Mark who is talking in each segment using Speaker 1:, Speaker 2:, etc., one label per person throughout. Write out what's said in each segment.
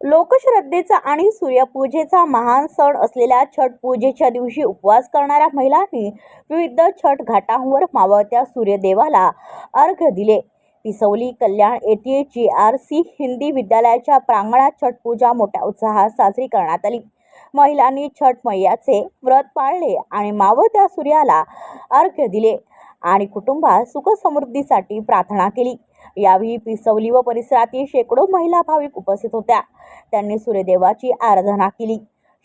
Speaker 1: लोकश्रद्धेचा आणि सूर्यपूजेचा महान सण असलेल्या छठ पूजेच्या दिवशी उपवास करणाऱ्या महिलांनी विविध छठ घाटांवर मावळत्या सूर्यदेवाला अर्घ्य दिले. पिसवली कल्याण येथे जी आर सी हिंदी विद्यालयाच्या प्रांगणात छठ पूजा मोठ्या उत्साहात साजरी करण्यात आली. महिलांनी छठ मैयाचे व्रत पाळले आणि मावळत्या सूर्याला अर्घ्य दिले आणि कुटुंबात सुखसमृद्धीसाठी प्रार्थना केली. यावेळी पिसवली व परिसरातील शेकडो महिला भाविक उपस्थित होत्या. त्यांनी सूर्यदेवाची आराधना केली.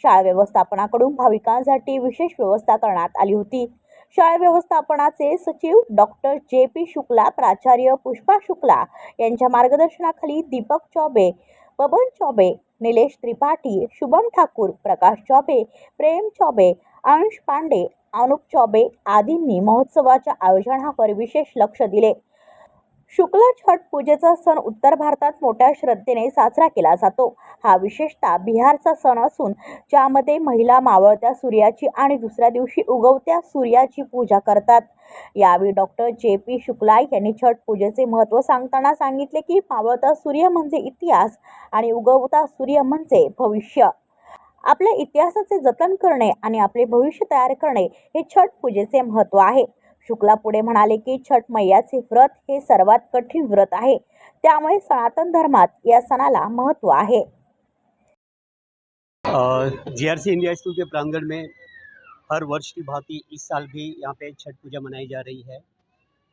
Speaker 1: शाळा व्यवस्थापनाकडून भाविकांसाठी विशेष व्यवस्था करण्यात आली होती. शाळा व्यवस्थापनाचे सचिव डॉक्टर जे पी शुक्ला प्राचार्य पुष्पा शुक्ला यांच्या मार्गदर्शनाखाली दीपक चौबे बबन चौबे निलेश त्रिपाठी शुभम ठाकूर प्रकाश चौबे प्रेम चौबे अंश पांडे अनुप चौबे आदींनी महोत्सवाच्या आयोजनावर विशेष लक्ष दिले. शुक्ल छठ पूजेचा सण उत्तर भारतात मोठ्या श्रद्धेने साजरा केला जातो. हा विशेषतः बिहारचा सण असून ज्यामध्ये महिला मावळत्या सूर्याची आणि दुसऱ्या दिवशी उगवत्या सूर्याची पूजा करतात. यावेळी डॉक्टर जे पी शुक्ला यांनी छठ पूजेचे महत्त्व सांगताना सांगितले की मावळता सूर्य म्हणजे इतिहास आणि उगवता सूर्य म्हणजे भविष्य. आपल्या इतिहासाचे जतन करणे आणि आपले भविष्य तयार करणे हे छठ पूजेचे महत्त्व आहे. शुक्ला पुढे म्हणाले की छठ मैयाचे व्रत हे सर्वात कठीण व्रत आहे. त्यामुळे सनातन धर्मात या सणाला महत्त्व आहे.
Speaker 2: G R C India school के प्रांगण में हर वर्ष की भांति इस साल भी यहाँ पे छठ पूजा मनाई जा रही है।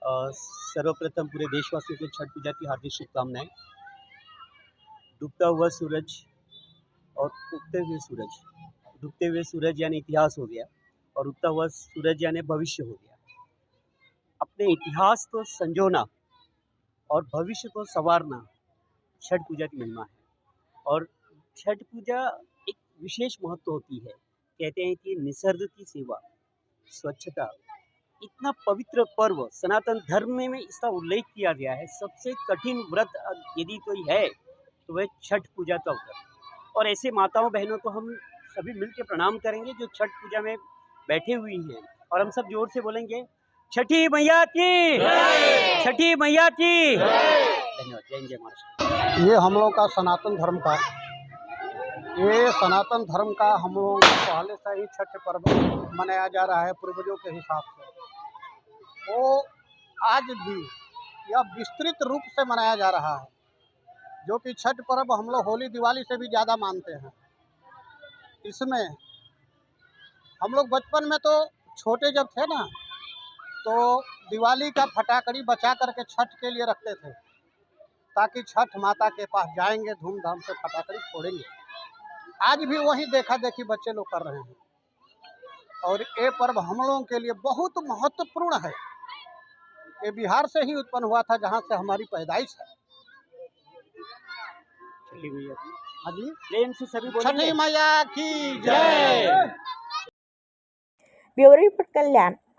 Speaker 2: अ, सर्वप्रथम पूरे देशवासियों को छठ पूजा की हार्दिक शुभकामनाएं। डूबता हुआ सूरज और उगते हुए सूरज। डूबते हुए सूरज यानी इतिहास हो गया और उगता हुआ सूरज यानी भविष्य हो गया। अपने इतिहास को संजोना और भविष्य को संवारना छठ पूजा की महिमा है। और छठ पूजा एक विशेष महत्व होती है। कहते हैं कि निसर्ग की सेवा, स्वच्छता, इतना पवित्र पर्व, सनातन धर्म में इसका उल्लेख किया गया है। सबसे कठिन व्रत यदि कोई है तो वह छठ पूजा का व्रत। और ऐसे माताओं, बहनों को हम सभी मिलकर प्रणाम करेंगे जो छठ पूजा में बैठे हुई हैं। और हम सब ज़ोर से बोलेंगे छठी मैया की। छठी मैया की। धन्यवाद
Speaker 3: ये हम लोग का सनातन धर्म का ये सनातन धर्म का हम लोग पहले से ही छठ पर्व मनाया जा रहा है पूर्वजों के हिसाब से। वो आज भी यह विस्तृत रूप से मनाया जा रहा है जो कि छठ पर्व हम लोग होली दिवाली से भी ज़्यादा मानते हैं। इसमें हम लोग बचपन में तो छोटे जब थे ना तो दिवाली का फटाकड़ी बचा करके छठ के लिए रखते थे ताकि छठ माता के पास जाएँगे धूमधाम से फटाकड़ी फोड़ेंगे। आज भी वही देखा देखी बच्चे लोग कर रहे हैं। और ये पर्व हम लोगों के लिए बहुत महत्वपूर्ण है। ये बिहार से ही उत्पन्न हुआ था जहाँ से हमारी पैदाइश है।
Speaker 2: छठी मैया की
Speaker 3: हाँ
Speaker 2: सभी
Speaker 3: की
Speaker 2: जय
Speaker 3: जय।
Speaker 1: ब्युरो रिपोर्ट कल्याण।